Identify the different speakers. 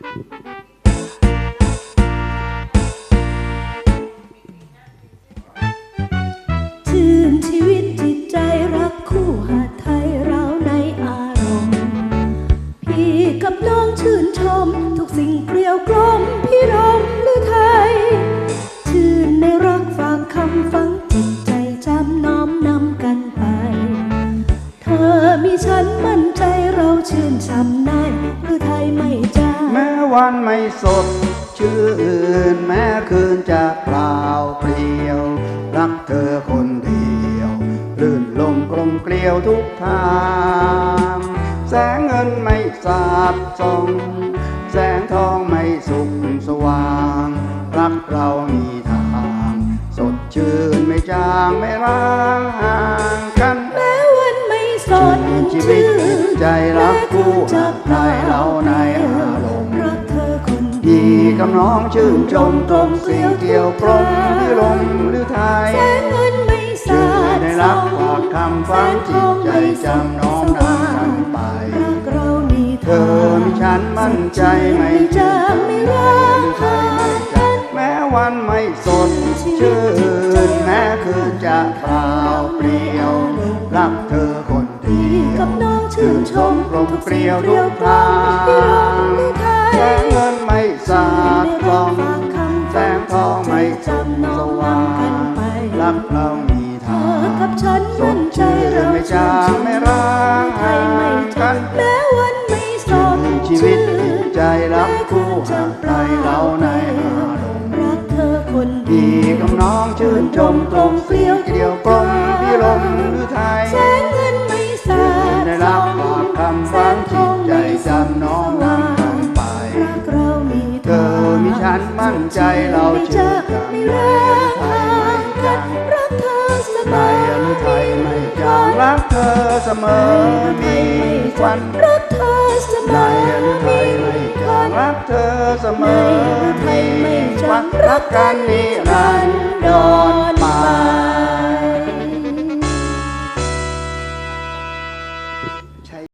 Speaker 1: ชื่นชีวิตจิตใจรักคู่หาไทยเราในอารมณ์ พี่กับน้องชื่นชม ทุกสิ่งเกลียวกลมพี่รมหรือไทย ชื่นในรักฝากคำฝังจิตใจจำน้อมนำกันไป เธอมีฉันมั่นใจเราชื่นช่ำในหรือไทย
Speaker 2: แม้วันไม่สดชื่นแม้คืนจะเปล่าเปลี่ยว รักเธอคนเดียวลื่นลมกลมเกลียวทุกทาง แสงเงินไม่สาบส่องแสงทองไม่สุขสว่าง รักเรามีทาง สดชื่นไม่จางไม่ร้างห่างกัน
Speaker 1: แม้วันไม่สด
Speaker 2: ชีวิตจิตใจรักคู่หาดไทยเราใน
Speaker 1: ดี
Speaker 2: กับน้องชื่นชมตรงสิ่งเกี่ยวกลมที่ลมหรือไทย
Speaker 1: แสงเงินไม่สา
Speaker 2: ชื่อ
Speaker 1: ด
Speaker 2: ได้รับฝากคำฟังจิตใจจำน้อมนำกันไป
Speaker 1: เรามี
Speaker 2: เธอมีฉันมั่นใจไม่
Speaker 1: จางไม่ร้างหากัน
Speaker 2: แม้วันไม่สดชื่นแม้คืนจะเปล่าเปลี่ยว รักเธอคนเดี
Speaker 1: กับน้องชื่นชม
Speaker 2: กลมเกลียวทุกทาง เรามีทา
Speaker 1: เธองกับฉันมั่นใจเรา
Speaker 2: ไม่จางไม่ร้าง
Speaker 1: ไทยไม่จางแม้วันไม่สด
Speaker 2: ชีวิตจิตใจรักคู่หาดไทยเราในอารมณ์
Speaker 1: รักเธอคนเดี
Speaker 2: ดี
Speaker 1: ยว
Speaker 2: กับน้องชื่นชมตรงเกลียวเกลียวกลมพี่ลมหรือไทย
Speaker 1: แสงเงินไม่สาด
Speaker 2: ได้รับฝากคำฟังจิตใจจำน้อมนำกันไป
Speaker 1: รักเรามี
Speaker 2: เธอมีฉันมั่นใจเราเชื่อกัน รักเธอเสมอมีวัน
Speaker 1: รักเธอเสม
Speaker 2: ใน
Speaker 1: อ
Speaker 2: อนุไทยไม่จางรักเธอเสมอมีวันรักกันนิรันดร์